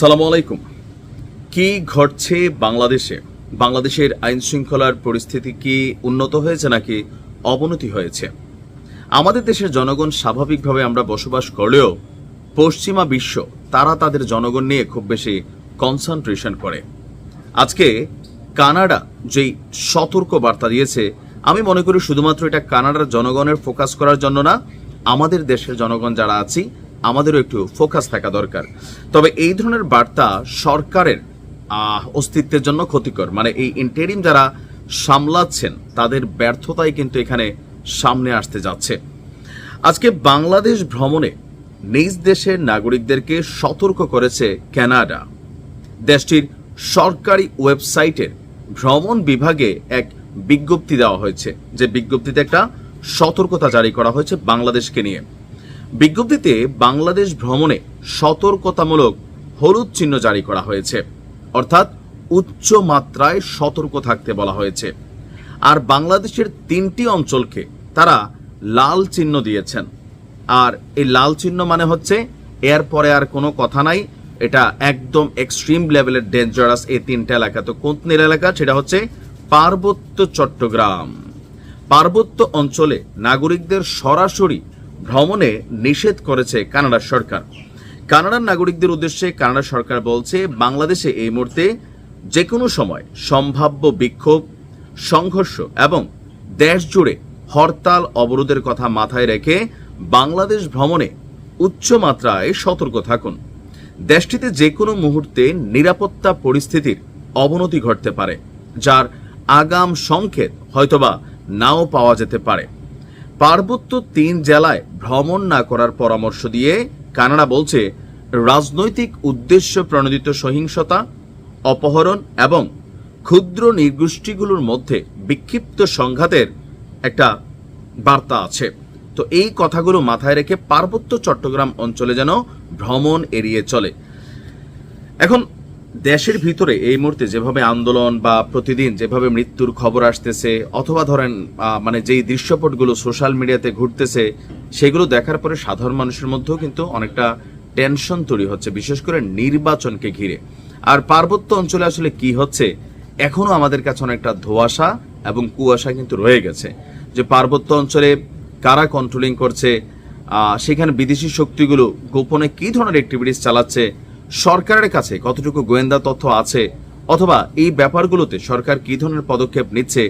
সালাম আলাইকুম। কি ঘটছে বাংলাদেশে? বাংলাদেশের আইন শৃঙ্খলার পরিস্থিতি কি উন্নত হয়েছে নাকি অবনতি হয়েছে? আমাদের দেশের জনগণ স্বাভাবিকভাবে আমরা বসবাস করলেও পশ্চিমা বিশ্ব, তারা তাদের জনগণ নিয়ে খুব বেশি কনসেন্ট্রেশন করে। আজকে কানাডা যেই সতর্ক বার্তা দিয়েছে, আমি মনে করি শুধুমাত্র এটা কানাডার জনগণের ফোকাস করার জন্য না, আমাদের দেশের জনগণ যারা আছি আমাদেরও একটু ফোকাস থাকা দরকার। তবে এই ধরনের বার্তা সরকারের অস্তিত্বের জন্য ক্ষতিকর। মানে এই ইন্টেরিম যারা সামলাচ্ছেন, তাদের ব্যর্থতাই কিন্তু এখানে সামনে আসতে যাচ্ছে। আজকে বাংলাদেশ ভ্রমণে নিজ দেশের নাগরিকদেরকে সতর্ক করেছে ক্যানাডা দেশটির সরকারি ওয়েবসাইটের ভ্রমণ বিভাগে এক বিজ্ঞপ্তি দেওয়া হয়েছে। যে বিজ্ঞপ্তিতে একটা সতর্কতা জারি করা হয়েছে বাংলাদেশকে নিয়ে। বিজ্ঞপ্তিতে বাংলাদেশ ভ্রমণে সতর্কতামূলক হলুদ চিহ্ন জারি করা হয়েছে। অর্থাৎ উচ্চ মাত্রায় সতর্ক থাকতে বলা হয়েছে। আর বাংলাদেশের তিনটি অঞ্চলকে তারা লাল চিহ্ন দিয়েছেন। আর এই লাল চিহ্ন মানে হচ্ছে এরপরে আর কোনো কথা নাই। এটা একদম এক্সট্রিম লেভেলের ডেঞ্জারাস এই তিনটা এলাকা। তো কোন এলাকা? সেটা হচ্ছে পার্বত্য চট্টগ্রাম। পার্বত্য অঞ্চলে নাগরিকদের সরাসরি ভ্রমণে নিষেধ করেছে কানাডা সরকার। কানাডার নাগরিকদের উদ্দেশ্যে কানাডা সরকার বলছে, বাংলাদেশে এই মুহূর্তে যে কোনো সময় সম্ভাব্য বিক্ষোভ, সংঘর্ষ এবং দেশ জুড়ে হরতাল অবরোধের কথা মাথায় রেখে বাংলাদেশ ভ্রমণে উচ্চ মাত্রায় সতর্ক থাকুন। দেশটিতে যে কোনো মুহূর্তে নিরাপত্তা পরিস্থিতির অবনতি ঘটতে পারে, যার আগাম সংকেত হয়তোবা নাও পাওয়া যেতে পারে। পার্বত্য তিন জেলায় ভ্রমণ না করার পরামর্শ দিয়ে কানাডা বলছে রাজনৈতিক উদ্দেশ্য প্রণোদিত সহিংসতা, অপহরণ এবং ক্ষুদ্র নির্গোষ্ঠীগুলোর মধ্যে বিক্ষিপ্ত সংঘাতের একটা বার্তা আছে। তো এই কথাগুলো মাথায় রেখে পার্বত্য চট্টগ্রাম অঞ্চলে যেন ভ্রমণ এড়িয়ে চলে। এখন দেশের ভিতরে এই মুহূর্তে যেভাবে আন্দোলন বা প্রতিদিন যেভাবে মৃত্যুর খবর আসতেছে, অথবা ধরেন মানে যেই দৃশ্যপটগুলো সোশ্যাল মিডিয়াতে ঘুরতেছে, সেগুলো দেখার পরে সাধারণ মানুষের মধ্যেও কিন্তু অনেকটা টেনশন তৈরি হচ্ছে, বিশেষ করে নির্বাচনকে ঘিরে। আর পার্বত্য অঞ্চলে আসলে কি হচ্ছে, এখনও আমাদের কাছে অনেকটা ধোঁয়াশা এবং কুয়াশা কিন্তু রয়ে গেছে। যে পার্বত্য অঞ্চলে কারা কন্ট্রোলিং করছে সেখানে বিদেশি শক্তিগুলো গোপনে কি ধরনের অ্যাক্টিভিটিস চালাচ্ছে সরকারের কাছে কতটুকু গোয়েন্দা তথ্য আছে অথবা এই ব্যাপারগুলোতে সরকার কি ধরনের পদক্ষেপ নিচ্ছে,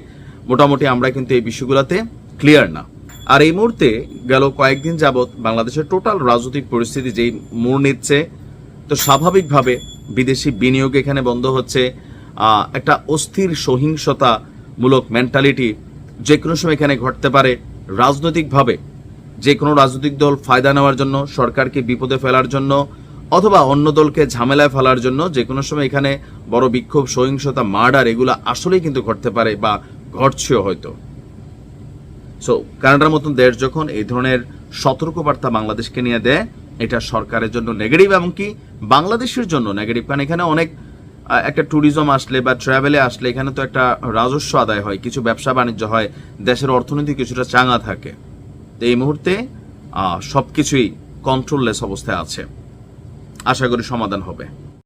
মোটামুটি আমরা কিন্তু এই বিষয়গুলোতে ক্লিয়ার না। আর এই মুহূর্তে গেল কয়েকদিন যাবৎ বাংলাদেশের টোটাল রাজনৈতিক পরিস্থিতি যেই মোড় নিচ্ছে, তো স্বাভাবিকভাবে বিদেশি বিনিয়োগ এখানে বন্ধ হচ্ছে একটা অস্থির সহিংসতামূলক মেন্টালিটি যে কোনো সময় এখানে ঘটতে পারে। রাজনৈতিকভাবে যে কোনো রাজনৈতিক দল ফায়দা নেওয়ার জন্য, সরকারকে বিপদে ফেলার জন্য অথবা অন্য দলকে ঝামেলায় ফেলার জন্য যে কোনো সময় এখানে বড় বিক্ষোভ, সহিংসতা, মার্ডার এগুলো আসলেই কিন্তু ঘটতে পারে বা ঘটছেও হয়তো। সো কানাডার মতন দেশ যখন এই ধরনের সতর্কবার্তা বাংলাদেশকে নিয়ে দেয়, এটা সরকারের জন্য নেগেটিভ এমনকি বাংলাদেশের জন্য নেগেটিভ কারণ এখানে অনেক একটা ট্যুরিজম আসলে বা ট্রাভেলে আসলে এখানে তো একটা রাজস্ব আদায় হয়, কিছু ব্যবসা বাণিজ্য হয়, দেশের অর্থনীতি কিছুটা চাঙা থাকে। তো এই মুহূর্তে সব কিছুই কন্ট্রোললেস অবস্থায় আছে। আশা করি সমাধান হবে।